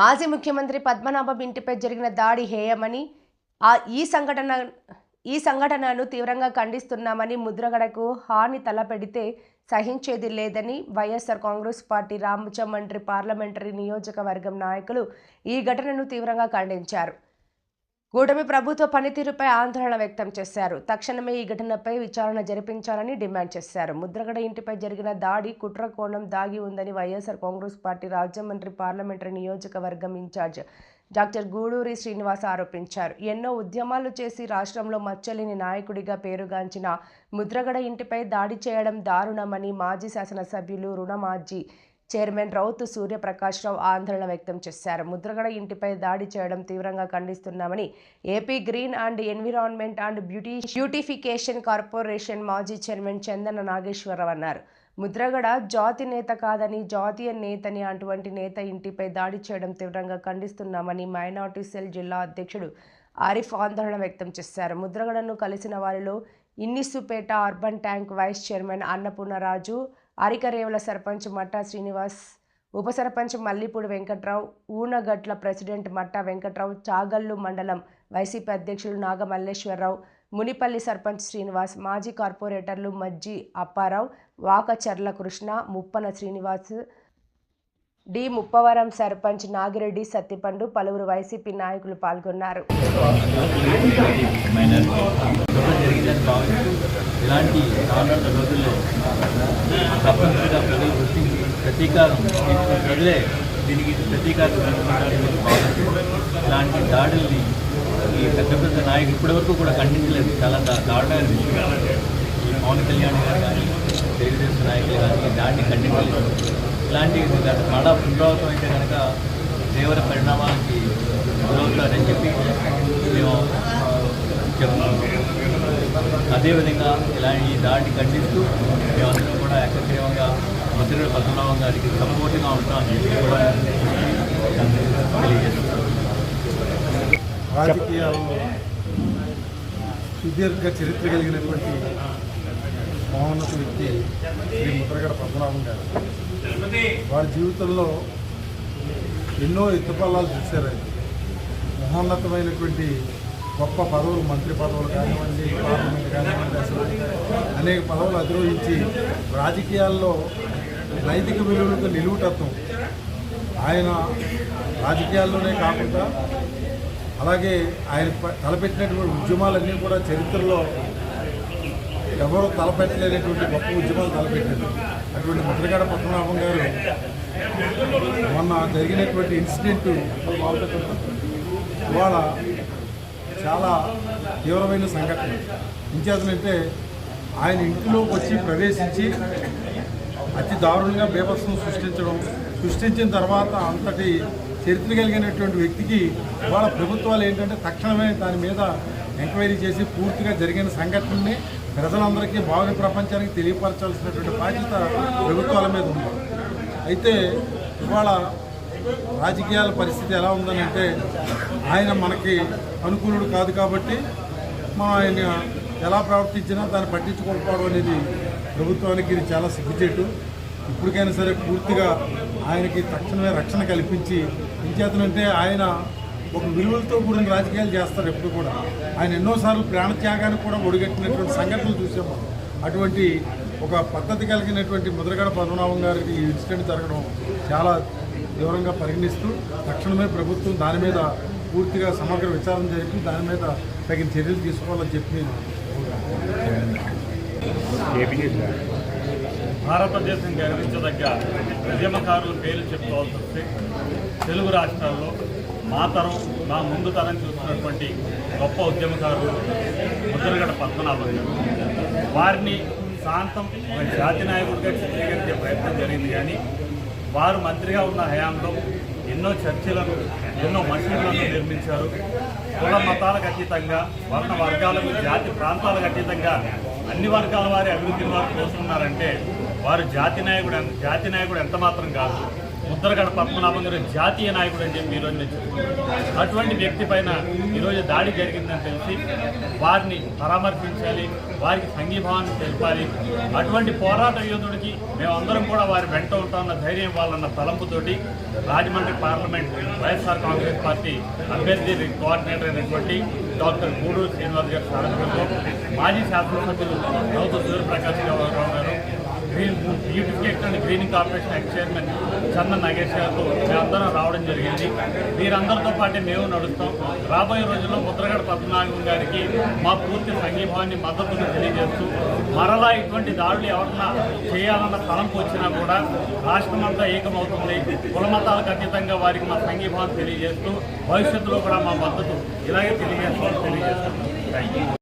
మాజీ ముఖ్యమంత్రి పద్మనాభం ఇంటిపై జరిగిన దాడి హేయమని ఆ ఈ సంఘటన ఈ సంఘటనను తీవ్రంగా ఖండిస్తున్నామని ముద్రగడకు హాని తలపెడితే సహించేది లేదని YSR Congress party Rajahmundry parliamentary నియోజకవర్గం నాయకులు ఈ ఘటనను తీవ్రంగా ఖండించారు. కూటమి ప్రభుత్వ పనితీరుపై ఆందోళన వ్యక్తం చేశారు. తక్షణమే ఈ ఘటనపై విచారణ జరిపించాలని డిమాండ్ చేశారు. ముద్రగడ ఇంటిపై జరిగిన దాడి కుట్ర కోణం దాగి ఉందని YSR Congress party Rajahmundry parliamentary నియోజకవర్గం ఇన్ఛార్జ్ డాక్టర్ గూడూరి శ్రీనివాస్ ఆరోపించారు. ఎన్నో ఉద్యమాలు చేసి రాష్ట్రంలో మచ్చలేని నాయకుడిగా పేరుగాంచిన ముద్రగడ ఇంటిపై దాడి చేయడం దారుణమని మాజీ శాసనసభ్యులు రుణమాజీ చైర్మన్ రౌతు సూర్యప్రకాశ్రావు ఆందోళన వ్యక్తం చేశారు. ముద్రగడ ఇంటిపై దాడి చేయడం తీవ్రంగా ఖండిస్తున్నామని AP green and environment and beauty beautification corporation మాజీ చైర్మన్ చందన నాగేశ్వరరావు అన్నారు. ముద్రగడ జాతి నేత కాదని జాతీయ నేతని అటువంటి నేత ఇంటిపై దాడి చేయడం తీవ్రంగా ఖండిస్తున్నామని మైనార్టీ సెల్ జిల్లా అధ్యక్షుడు ఆరిఫ్ ఆందోళన వ్యక్తం చేశారు. ముద్రగడను కలిసిన వారిలో Innisupeta urban tank vice chairman Annapurnaraju Arikarevula sarpanch Matta Srinivas ఉప సర్పంచ్ మల్లిపూడి వెంకట్రావు ఊనగట్ల ప్రెసిడెంట్ మట్టా వెంకట్రావు చాగల్లు మండలం వైసీపీ అధ్యక్షులు నాగమల్లేశ్వరరావు మునిపల్లి సర్పంచ్ శ్రీనివాస్ మాజీ కార్పొరేటర్లు మజ్జి అప్పారావు వాకచర్ల కృష్ణ ముప్పన శ్రీనివాస్ డి ముప్పవరం సర్పంచ్ నాగిరెడ్డి సత్తిపండు పలువురు వైసీపీ నాయకులు పాల్గొన్నారు. ఇలాంటి రోజుల్లో తప్పనిసరిగా ప్రజలు గుర్తించి ప్రతీకారం ప్రజలే దీనికి ప్రతీకారం ఇలాంటి దాడుల్ని ఈ పెద్ద పెద్ద నాయకులు ఇప్పటివరకు కూడా ఖండించలేదు. చాలా దారుణమైన విషయం. పవన్ కళ్యాణ్ గారు కానీ తెలుగుదేశం నాయకులు కానీ ఈ దాడిని ఖండించలేదు. ఇలాంటి మళ్ళా పునరావృతం అయితే కనుక తీవ్ర పరిణామాలకి గురవుతారని చెప్పి మేము ఆ, చెప్తున్నాం. అదేవిధంగా ఇలా ఈ దాడిని ఖండిస్తూ మేమందరం కూడా ఏకగ్రీవంగా ముద్ర పద్మనాభం గారికి సపోర్ట్గా ఉంటామని చెప్పి కూడా తెలియజేస్తున్నాం రాజకీయాల్లో సుదీర్ఘ చరిత్ర కలిగినటువంటి మహోన్నత వ్యక్తి శ్రీ ముద్రగడ పద్మనాభం గారు. వారి జీవితంలో ఎన్నో ఎత్తుపల్లాలు చూశారు మహోన్నతమైనటువంటి గొప్ప పదవులు మంత్రి పదవులు కానివ్వండి పార్లమెంట్ కానివ్వండి అసలు అనేక పదవులు అధిరోహించి రాజకీయాల్లో నైతిక విలువలకు నిలువుటత్వం. ఆయన రాజకీయాల్లోనే కాకుండా అలాగే ఆయన తలపెట్టినటువంటి ఉద్యమాలన్నీ కూడా చరిత్రలో ఎవరు తలపెట్టలేనటువంటి గొప్ప ఉద్యమాలు తలపెట్టారు అటువంటి ముద్రగడ పద్మనాభం గారు మొన్న జరిగినటువంటి ఇన్సిడెంట్ ఇవాళ చాలా తీవ్రమైన సంఘటన. ఇంచేతనంటే ఆయన ఇంటిలోకి వచ్చి ప్రవేశించి అతి దారుణంగా బీభత్సం సృష్టించడం సృష్టించిన తర్వాత అంతటి చరిత్ర కలిగినటువంటి వ్యక్తికి వాళ్ళ ప్రభుత్వాలు ఏంటంటే తక్షణమే దాని మీద ఎంక్వైరీ చేసి పూర్తిగా జరిగిన సంఘటనని ప్రజలందరికీ భావి ప్రపంచానికి తెలియపరచాల్సినటువంటి బాధ్యత ప్రభుత్వాల మీద ఉంది. అయితే ఇవాళ రాజకీయాల పరిస్థితి ఎలా ఉందనంటే ఆయన మనకి అనుకూలుడు కాదు కాబట్టి మనం ఆయన ఎలా ప్రవర్తించినా దాన్ని పట్టించుకోకపోవడం అనేది ప్రభుత్వానికి ఇది చాలా సిగ్గుచేటు. ఇప్పటికైనా సరే పూర్తిగా ఆయనకి తక్షణమే రక్షణ కల్పించి ఇంచేతనంటే ఆయన ఒక విలువలతో కూడిన రాజకీయాలు చేస్తారు ఎప్పుడు కూడా. ఆయన ఎన్నోసార్లు ప్రాణత్యాగానికి కూడా ఒడిగట్టినటువంటి సంఘటనలు చూసాము అటువంటి ఒక పద్ధతి కలిగినటువంటి ముద్రగడ పద్మనాభం గారికి ఈ ఇన్సిడెంట్ జరగడం చాలా తీవ్రంగా పరిగణిస్తూ తక్షణమే ప్రభుత్వం దాని మీద పూర్తిగా సమగ్ర విచారణ జరిపి దాని మీద తగిన చర్యలు తీసుకోవాలని చెప్పి నేను భారతదేశం గర్వించదగ్గ ఉద్యమకారుల పేర్లు చెప్పుకోవాల్సి వస్తే తెలుగు రాష్ట్రాల్లో మా తరం మా ముందు తరం చూస్తున్నటువంటి గొప్ప ఉద్యమకారులు ముద్రగడ పద్మనాభం వారిని శాంతం జాతి నాయకుడిగా చిత్రీకరించే ప్రయత్నం జరిగింది కానీ వారు మంత్రిగా ఉన్న హయాంలో ఎన్నో చర్చిలను ఎన్నో మసీదులను నిర్మించారు. కుల మతాలకు అతీతంగా వర్ణ వర్గాలకు జాతి ప్రాంతాలకు అతీతంగా అన్ని వర్గాల వారి అభివృద్ధిని వారు కోరుతున్నారంటే వారు జాతి నాయకుడు జాతి నాయకుడు ఎంత మాత్రం కాదు. ముద్రగడ పద్మనాభం గారు జాతీయ నాయకుడు అని చెప్పి ఈరోజు నేను అటువంటి వ్యక్తి పైన ఈరోజు దాడి జరిగిందని తెలిసి వారిని పరామర్శించాలి వారికి సంఘీభావాన్ని తెలపాలి. అటువంటి పోరాట యోధుడికి మేమందరం కూడా వారి వెంట ఉంటామన్న ధైర్యం వాళ్ళన్న తలంపుతోటి Rajahmundry parliament YSR Congress party అభ్యర్థి కోఆర్డినేటర్ అయినటువంటి డాక్టర్ గూడూరు శ్రీనివాస్ గారి సారథ్యంలో మాజీ శాసనసభ్యులు Nautha Suryaprakash Rao garu green beautification and greening corporation ex chairman Chandan Nagesh గారితో మేమందరం రావడం జరిగింది. వీరందరితో పాటే మేము నడుస్తాం. రాబోయే రోజుల్లో ముద్రగడ పద్మనాభం గారికి మా పూర్తి సంఘీభావాన్ని మద్దతును తెలియజేస్తూ మరలా ఇటువంటి దాడులు ఎవరన్నా చేయాలన్న తలంపు వచ్చినా కూడా రాష్ట్రం అంతా ఏకమవుతుంది కులమతాలకు అతీతంగా వారికి మా సంఘీభావం తెలియజేస్తూ భవిష్యత్తులో కూడా మా మద్దతు ఇలాగే తెలియజేస్తామని తెలియజేస్తాం థ్యాంక్ యూ